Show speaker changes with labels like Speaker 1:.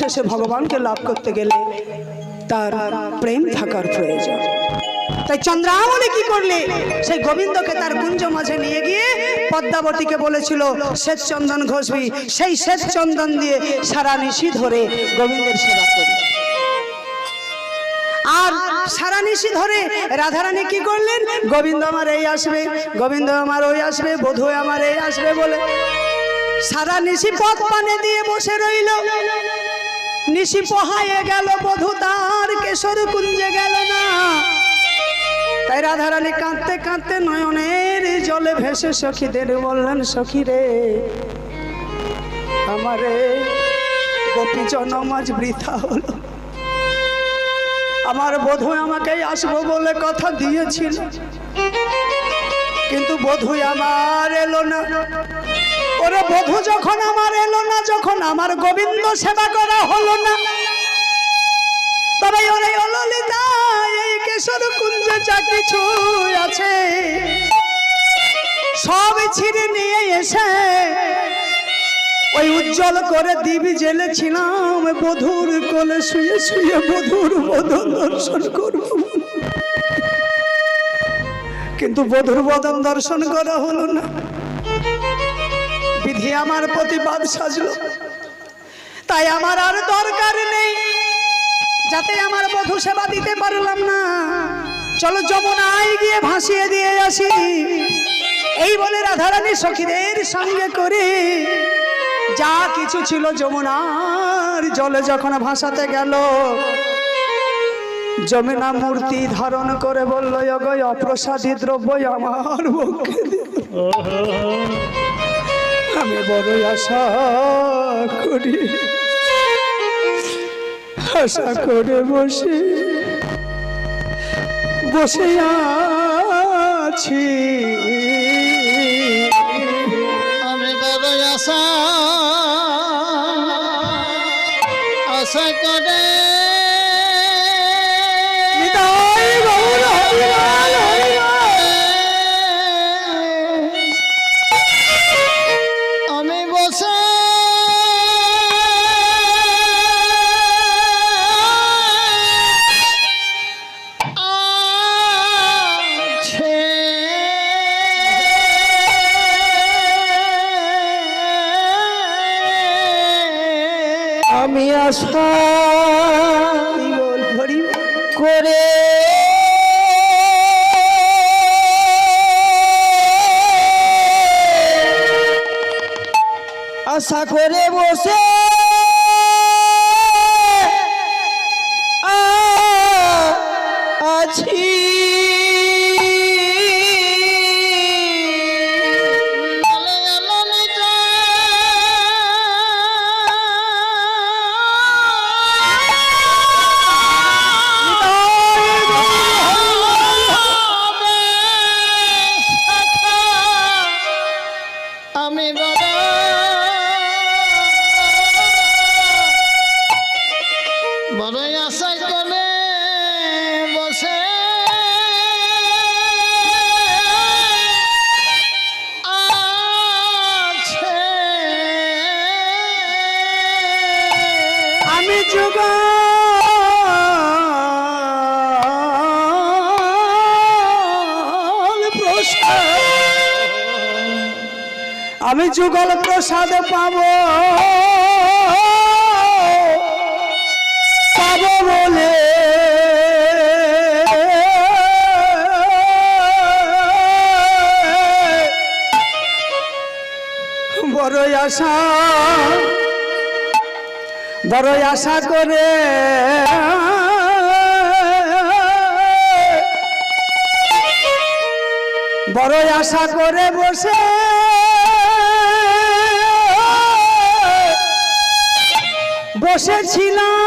Speaker 1: শেষে ভগবানকে লাভ করতে গেলে তার প্রেম থাকার প্রয়োজন। তাই চন্দ্রামণি কি করলে? সেই গোবিন্দকে তার কুঞ্জ মাঝে নিয়ে গিয়ে পদ্মাবতীকে বলেছিল, শ্বেত চন্দন ঘষবি। সেই শ্বেত চন্দন দিয়ে সারা নিশি ধরে গোবিন্দের সেবা করি আর সারা নিশি ধরে রাধারানী কি করলেন? গোবিন্দ আমার এই আসবে, গোবিন্দ আমার ওই আসবে, বধূ আমার এই আসবে বলে সারা নিশি পথ পানে দিয়ে বসে রইল। নিশি পোহায়ে গেল বধূ, তার কেশর কুঞ্জে গেল না। তাই রাধারানী কাঁদতে কাঁদতে নয়নের জলে ভেসে সখীদের বললেন সখী রে আমারে গোপী জনমাজ বৃথা হলো। আমার বধূ আমাকে আসব বলে কথা দিয়েছিল। কিন্তু বধূ আমার এলো না। ওরে বধূ যখন আমার এলো না, যখন আমার গোবিন্দ সেবা করা হলো না, তবে ওরে অললিতা, এই কেশর কুঞ্জে যা কিছু আছে, সব ছিঁড়ে নিয়ে এসে ওই উজ্জ্বল করে দিবি জেলেছিলাম। বধুর কোলে শুয়ে শুয়ে বধুর বদন দর্শন করব। কিন্তু বধুর বদন দর্শন করা হলো না। আমার প্রতিবাদ সাজল। তাই আমার আর দরকার নেই। যাতে আমার বধু সেবা দিতে পারলাম না। চলো যমুনায় গিয়ে ভাসিয়ে দিয়ে আসি। এই বলে রাধারানী সখীদের সঙ্গে করে যা কিছু ছিল যমুনার জলে যখন ভাসাতে গেল, যমুনা মূর্তি ধারণ করে বলল, অগয়, অপ্রসাদী দ্রব্য আমার দিও। আমি বড় আশা করি। আশা করে বসে বসে আছি।
Speaker 2: আমি আশা করে
Speaker 1: আশা
Speaker 2: করে বসে আমি
Speaker 1: যুগল প্রসাদ পাব। পাব বলে। বড়ই আশা। বড়ই আশা করে। বড়ই আশা করে বসে। বসেছিলাম